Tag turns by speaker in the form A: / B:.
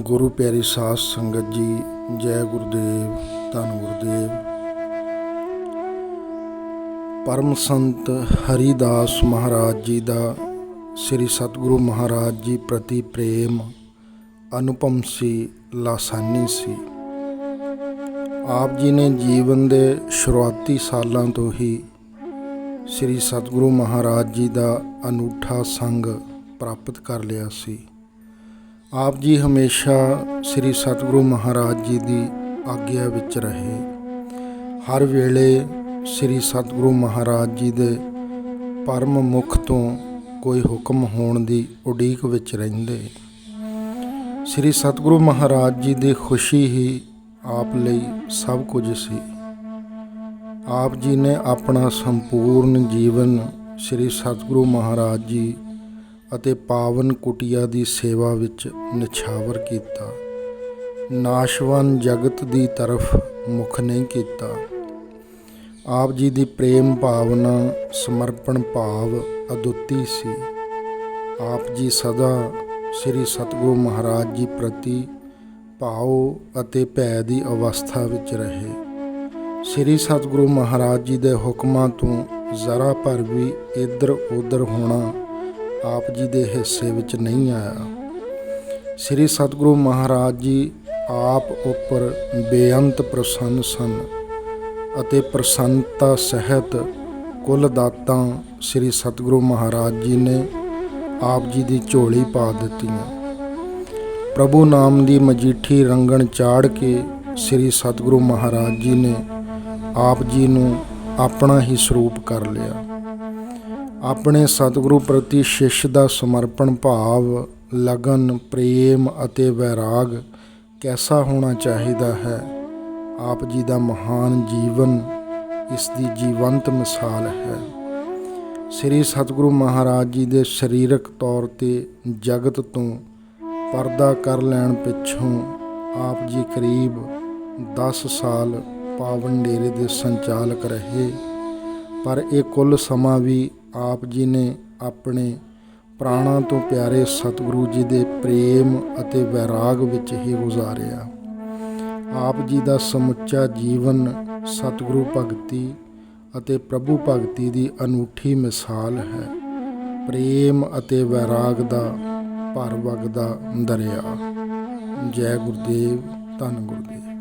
A: ਗੁਰੂ ਪਿਆਰੀ ਸਾਧ ਸੰਗਤ ਜੀ, ਜੈ ਗੁਰਦੇਵ, ਧੰਨ ਗੁਰਦੇਵ। ਪਰਮ ਸੰਤ ਹਰੀਦਾਸ ਮਹਾਰਾਜ ਜੀ ਦਾ, ਸ੍ਰੀ ਸਤਿਗੁਰੂ ਮਹਾਰਾਜ ਜੀ ਪ੍ਰਤੀ ਪ੍ਰੇਮ ਅਨੁਪਮ ਸੀ, ਲਾਸਾਨੀ ਸੀ। ਆਪ ਜੀ ਨੇ ਜੀਵਨ ਦੇ ਸ਼ੁਰੂਆਤੀ ਸਾਲਾਂ ਤੋਂ ਹੀ ਸ੍ਰੀ ਸਤਿਗੁਰੂ ਮਹਾਰਾਜ ਜੀ ਦਾ ਅਨੂਠਾ ਸੰਗ ਪ੍ਰਾਪਤ ਕਰ ਲਿਆ ਸੀ। ਆਪ ਜੀ ਹਮੇਸ਼ਾ ਸ੍ਰੀ ਸਤਿਗੁਰੂ ਮਹਾਰਾਜ ਜੀ ਦੀ ਆਗਿਆ ਵਿੱਚ ਰਹੇ। ਹਰ ਵੇਲੇ ਸ੍ਰੀ ਸਤਿਗੁਰੂ ਮਹਾਰਾਜ ਜੀ ਦੇ ਪਰਮ ਮੁਖ ਤੋਂ ਕੋਈ ਹੁਕਮ ਹੋਣ ਦੀ ਉਡੀਕ ਵਿੱਚ ਰਹਿੰਦੇ। ਸ੍ਰੀ ਸਤਿਗੁਰੂ ਮਹਾਰਾਜ ਜੀ ਦੀ ਖੁਸ਼ੀ ਹੀ ਆਪ ਲਈ ਸਭ ਕੁਝ ਸੀ। ਆਪ ਜੀ ਨੇ ਆਪਣਾ ਸੰਪੂਰਨ ਜੀਵਨ ਸ੍ਰੀ ਸਤਿਗੁਰੂ ਮਹਾਰਾਜ ਜੀ ਅਤੇ ਪਾਵਨ ਕੁਟੀਆ ਦੀ ਸੇਵਾ ਵਿੱਚ ਨਿਛਾਵਰ ਕੀਤਾ। ਨਾਸ਼ਵਾਨ ਜਗਤ ਦੀ ਤਰਫ ਮੁਖ ਨਹੀਂ ਕੀਤਾ। ਆਪ ਜੀ ਦੀ ਪ੍ਰੇਮ ਭਾਵਨਾ, ਸਮਰਪਣ ਭਾਵ ਅਦੁੱਤੀ ਸੀ। ਆਪ ਜੀ ਸਦਾ ਸ੍ਰੀ ਸਤਿਗੁਰੂ ਮਹਾਰਾਜ ਜੀ ਪ੍ਰਤੀ ਭਾਉ ਅਤੇ ਭੈ ਦੀ ਅਵਸਥਾ ਵਿੱਚ ਰਹੇ। ਸ੍ਰੀ ਸਤਿਗੁਰੂ ਮਹਾਰਾਜ ਜੀ ਦੇ ਹੁਕਮਾਂ ਤੋਂ ਜ਼ਰਾ ਭਰ ਵੀ ਇੱਧਰ ਉੱਧਰ ਹੋਣਾ ਆਪ ਜੀ ਦੇ ਹਿੱਸੇ ਵਿੱਚ ਨਹੀਂ ਆਇਆ। ਸ੍ਰੀ ਸਤਿਗੁਰੂ ਮਹਾਰਾਜ ਜੀ ਆਪ ਉੱਪਰ ਬੇਅੰਤ ਪ੍ਰਸੰਨ ਸਨ ਅਤੇ ਪ੍ਰਸੰਨਤਾ ਸਹਿਤ ਕੁੱਲ ਦਾਤਾਂ ਸ੍ਰੀ ਸਤਿਗੁਰੂ ਮਹਾਰਾਜ ਜੀ ਨੇ ਆਪ ਜੀ ਦੀ ਝੋਲੀ ਪਾ ਦਿੱਤੀਆਂ। ਪ੍ਰਭੂ ਨਾਮ ਦੀ ਮਜੀਠੀ ਰੰਗਣ ਚਾੜ ਕੇ ਸ੍ਰੀ ਸਤਿਗੁਰੂ ਮਹਾਰਾਜ ਜੀ ਨੇ ਆਪ ਜੀ ਨੂੰ ਆਪਣਾ ਹੀ ਸਰੂਪ ਕਰ ਲਿਆ। ਆਪਣੇ ਸਤਿਗੁਰੂ ਪ੍ਰਤੀ ਸ਼ਿਸ਼ ਦਾ ਸਮਰਪਣ ਭਾਵ, ਲਗਨ, ਪ੍ਰੇਮ ਅਤੇ ਵੈਰਾਗ ਕੈਸਾ ਹੋਣਾ ਚਾਹੀਦਾ ਹੈ? ਆਪ ਜੀ ਦਾ ਮਹਾਨ ਜੀਵਨ ਇਸ ਦੀ ਜੀਵੰਤ ਮਿਸਾਲ ਹੈ। ਸ੍ਰੀ ਸਤਿਗੁਰੂ ਮਹਾਰਾਜ ਜੀ ਦੇ ਸਰੀਰਕ ਤੌਰ ਤੇ ਜਗਤ ਤੋਂ ਪਰਦਾ ਕਰ ਲੈਣ ਪਿੱਛੋਂ ਆਪ ਜੀ ਕਰੀਬ 10 ਸਾਲ ਪਾਵਨ ਡੇਰੇ ਦੇ ਸੰਚਾਲਕ ਰਹੇ। ਪਰ ਇਹ ਕੁੱਲ ਸਮਾਂ ਵੀ ਆਪ ਜੀ ਨੇ ਆਪਣੇ ਪ੍ਰਾਣਾਂ ਤੋਂ ਪਿਆਰੇ ਸਤਿਗੁਰੂ ਜੀ ਦੇ ਪ੍ਰੇਮ ਅਤੇ ਵੈਰਾਗ ਵਿੱਚ ਹੀ ਗੁਜ਼ਾਰਿਆ। ਆਪ ਜੀ ਦਾ ਸਮੁੱਚਾ ਜੀਵਨ ਸਤਿਗੁਰੂ ਭਗਤੀ ਅਤੇ ਪ੍ਰਭੂ ਭਗਤੀ ਦੀ ਅਨੂਠੀ ਮਿਸਾਲ ਹੈ। ਪ੍ਰੇਮ ਅਤੇ ਵੈਰਾਗ ਦਾ ਭਰ ਵਗਦਾ ਦਰਿਆ। ਜੈ ਗੁਰਦੇਵ, ਧੰਨ ਗੁਰਦੇਵ।